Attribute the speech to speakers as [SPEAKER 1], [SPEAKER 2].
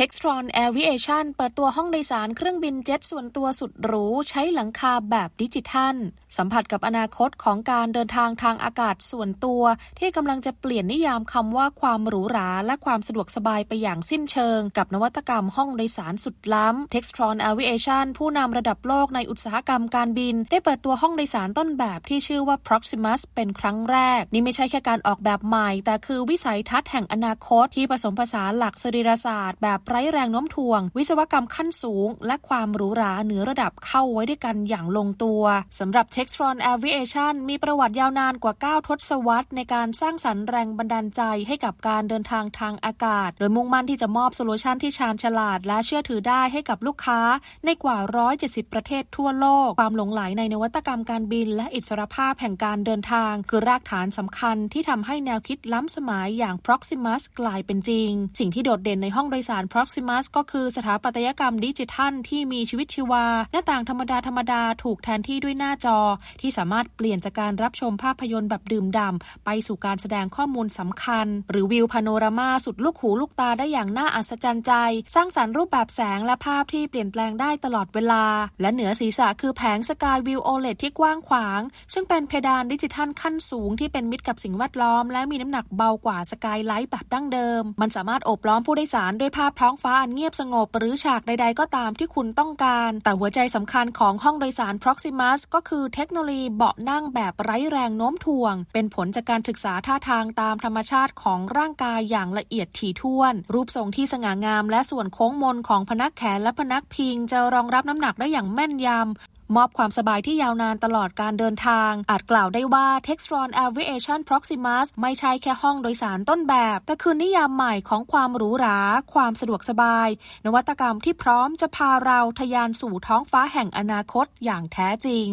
[SPEAKER 1] Textron Aviation เปิดตัวห้องโดยสารเครื่องบินเจ็ตส่วนตัวสุดหรู ใช้หลังคาแบบดิจิทัล สัมผัสกับอนาคตของการเดินทางทางอากาศส่วนตัว ที่กำลังจะเปลี่ยนนิยามคำว่าความหรูหราและความสะดวกสบายไปอย่างสิ้นเชิง กับนวัตกรรมห้องโดยสารสุดล้ำ Textron Aviation ผู้นำระดับโลกในอุตสาหกรรมการบิน ได้เปิดตัวห้องโดยสารต้นแบบที่ชื่อว่า Proximus เป็นครั้งแรก นี่ไม่ใช่แค่การออกแบบใหม่ แต่คือวิสัยทัศน์แห่งอนาคตที่ผสมผสานหลักสรีรศาสตร์แบบไร้แรงโน้มถ่วง วิศวกรรมขั้นสูง และความหรูหราเหนือระดับเข้าไว้ด้วยกันอย่างลงตัวสำหรับ Textron Aviation มีประวัติยาวนานกว่า 9 ทศวรรษ ในการสร้างสรรค์แรงบันดาลใจให้กับการเดินทางทางอากาศ โดยมุ่งมั่นที่จะมอบโซลูชันที่ชาญฉลาด และเชื่อถือได้ให้กับลูกค้า ในกว่า 170 ประเทศทั่วโลก ความหลงไหลในนวัตกรรมการบิน และอิสรภาพแห่งการเดินทาง คือรากฐานสำคัญที่ทำให้แนวคิดล้ำสมัยอย่าง Proximus กลายเป็นจริง สิ่งที่โดดเด่นในห้องโดยสาร Proximus ก็คือสถาปัตยกรรมดิจิทัลที่มีชีวิตชีวา หน้าต่างธรรมดาธรรมดาถูกแทนที่ด้วยหน้าจอ ที่สามารถเปลี่ยนจากการรับชมภาพยนตร์แบบดื่มด่ำไปสู่การแสดงข้อมูลสำคัญ หรือวิวพาโนรามาสุดลูกหูลูกตาได้อย่างน่าอัศจรรย์ใจ สร้างสรรค์รูปแบบแสงและภาพที่เปลี่ยนแปลงได้ตลอดเวลา และเหนือศีรษะคือแผงสกายวิวโอเลที่กว้างขวาง ซึ่งเป็นเพดานดิจิทัลขั้นสูงที่เป็นมิตรกับสิ่งแวดล้อม และมีน้ำหนักเบากว่าสกายไลท์แบบดั้งเดิม มันสามารถโอบล้อมผู้โดยสารด้วยภาพท้องฟ้าอันเงียบสงบหรือฉากใด ๆ ก็ตามที่คุณต้องการ แต่หัวใจสำคัญของห้องโดยสาร Proximus ก็คือเทคโนโลยีเบาะนั่งแบบไร้แรงโน้มถ่วง เป็นผลจากการศึกษาท่าทางตามธรรมชาติของร่างกายอย่างละเอียดถี่ถ้วน รูปทรงที่สง่างาม และส่วนโค้งมนของพนักแขนและพนักพิง จะรองรับน้ำหนักได้อย่างแม่นยำ มอบความสบายที่ยาวนานตลอดการเดินทาง อาจกล่าวได้ว่า Textron Aviation Proximus ไม่ใช่แค่ห้องโดยสารต้นแบบ แต่คือนิยามใหม่ของความหรูหรา ความสะดวกสบาย นวัตกรรมที่พร้อมจะพาเราทะยานสู่ท้องฟ้าแห่งอนาคตอย่างแท้จริง